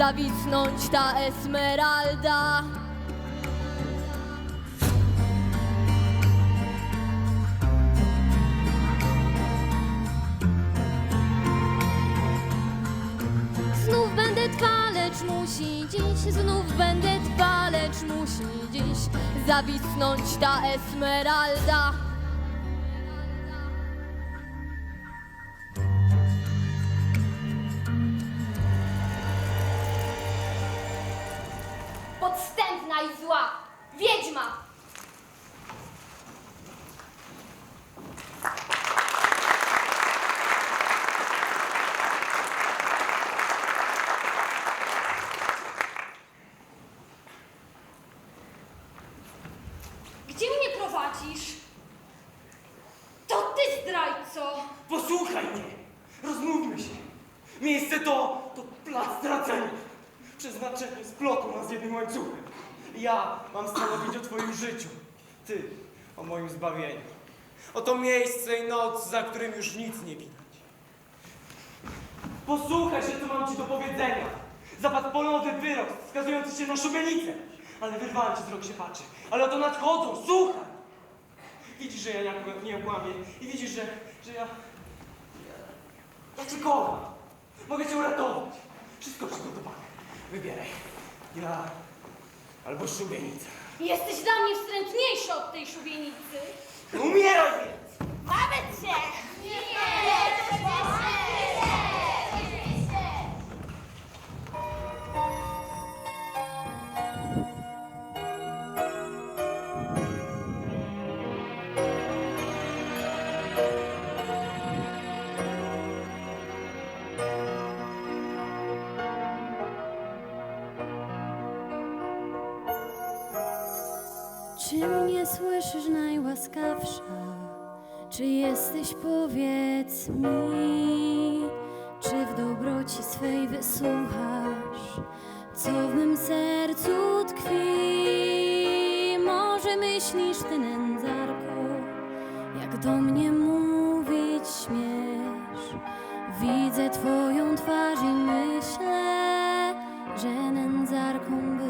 zawisnąć ta esmeralda. Znów będę twa, lecz musi dziś, znów będę twa, lecz musi dziś zawisnąć ta esmeralda. Wiedźma! Gdzie mnie prowadzisz? To ty zdrajco! Posłuchaj mnie! Rozmówmy się! Miejsce to, to plac stracenia. Przeznaczenie splotło nas jednym łańcuchem. Ja mam stanowić o twoim życiu. Ty o moim zbawieniu. Oto miejsce i noc, za którym już nic nie widać. Posłuchaj się, co mam ci do powiedzenia. Zapadł polowy wyrok skazujący się na szubienicę. Ale wyrwałem ci z rąk się patrzy. Ale oto nadchodzą, słuchaj! Widzisz, że ja nie, nie kłamię i widzisz, że, że ja... Ja cię kocham. Mogę cię uratować. Wszystko przygotowane. Wybieraj. Ja albo szubienica. Jesteś dla mnie wstrętniejszy od tej szubienicy. Umieraj więc! Nawet cię! Czy mnie słyszysz najłaskawsza? Czy jesteś, powiedz mi? Czy w dobroci swej wysłuchasz, co w mym sercu tkwi? Może myślisz ty, nędzarko, jak do mnie mówić śmiesz? Widzę twoją twarz i myślę, że nędzarką byłaś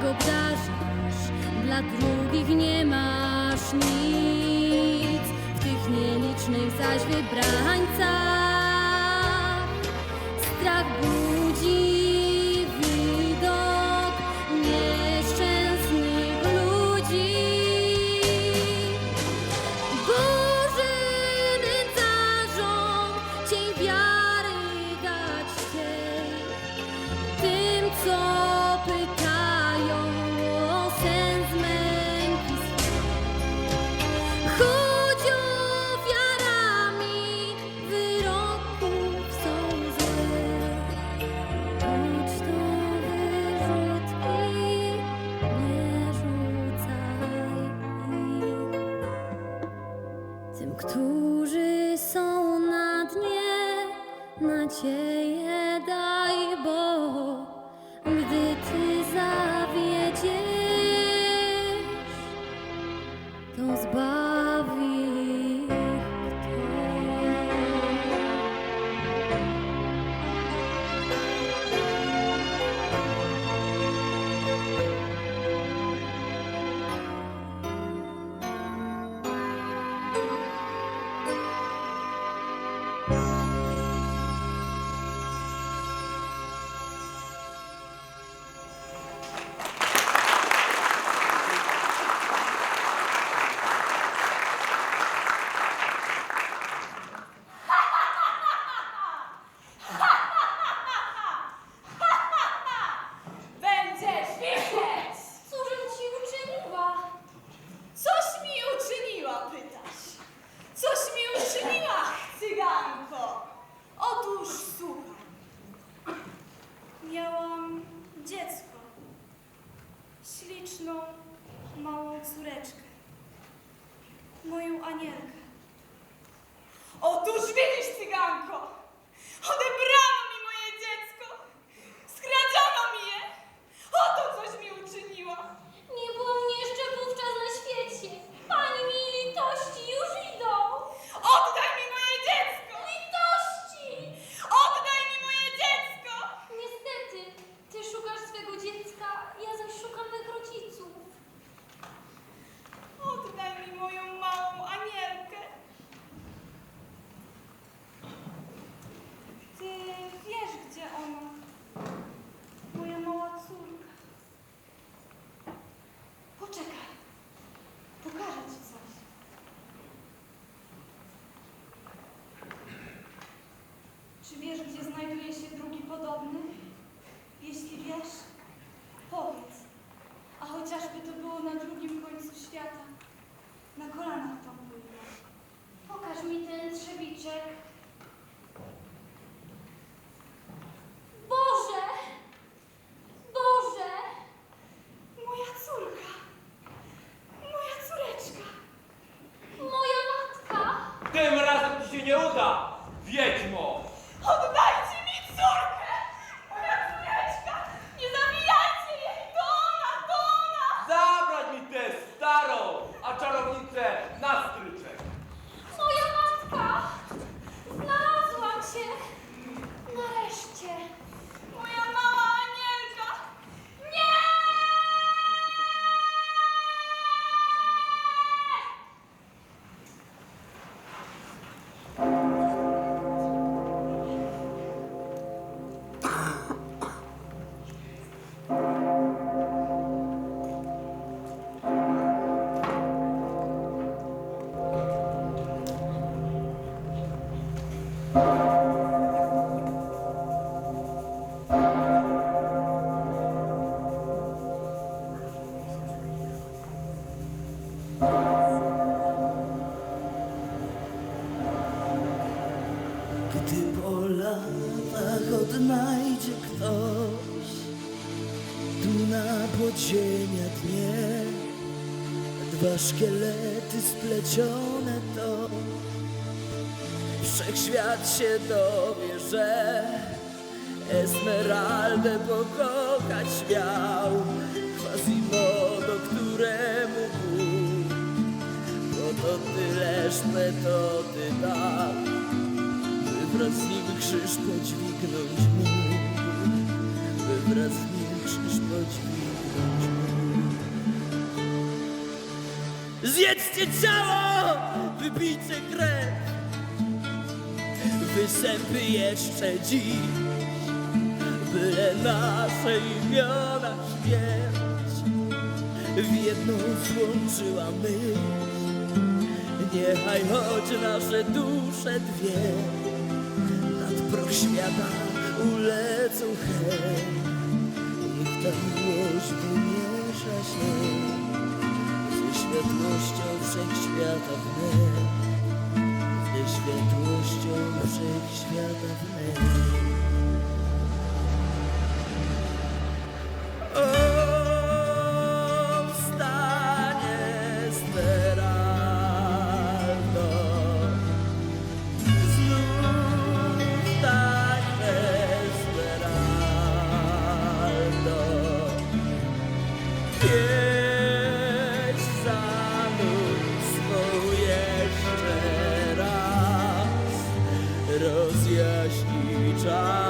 tak obdarzasz, dla drugich nie masz nic? W tych nielicznych zaś wybrańcach strach budzi widok nieszczęsnych ludzi. Boże, nędzarzom cień wiary dać chciej, tym, co O, tuż widzisz, cyganko! Ode gdzie latach odnajdzie ktoś. Tu na podziemia dnie Dwa szkielety splecione to. Wszechświat się dowie, że Esmeraldę pokochać miał. Quasimodo, któremu Bóg. Bo to tyleż metody dał nim krzyż podźwignąć mógł, by nim krzyż podźwignąć mógł. Zjedzcie ciało, wypijcie krew, wysępy jeszcze dziś, byle nasze imiona śmierć w jedną złączyła myśl. Niechaj choć nasze dusze dwie proch świata ulecą hej. Niech ta miłość wymiesza się ze światłością wszechświata wnet, ze światłością wszechświata. O, Zanudź swą jeszcze raz, rozjaśni czas.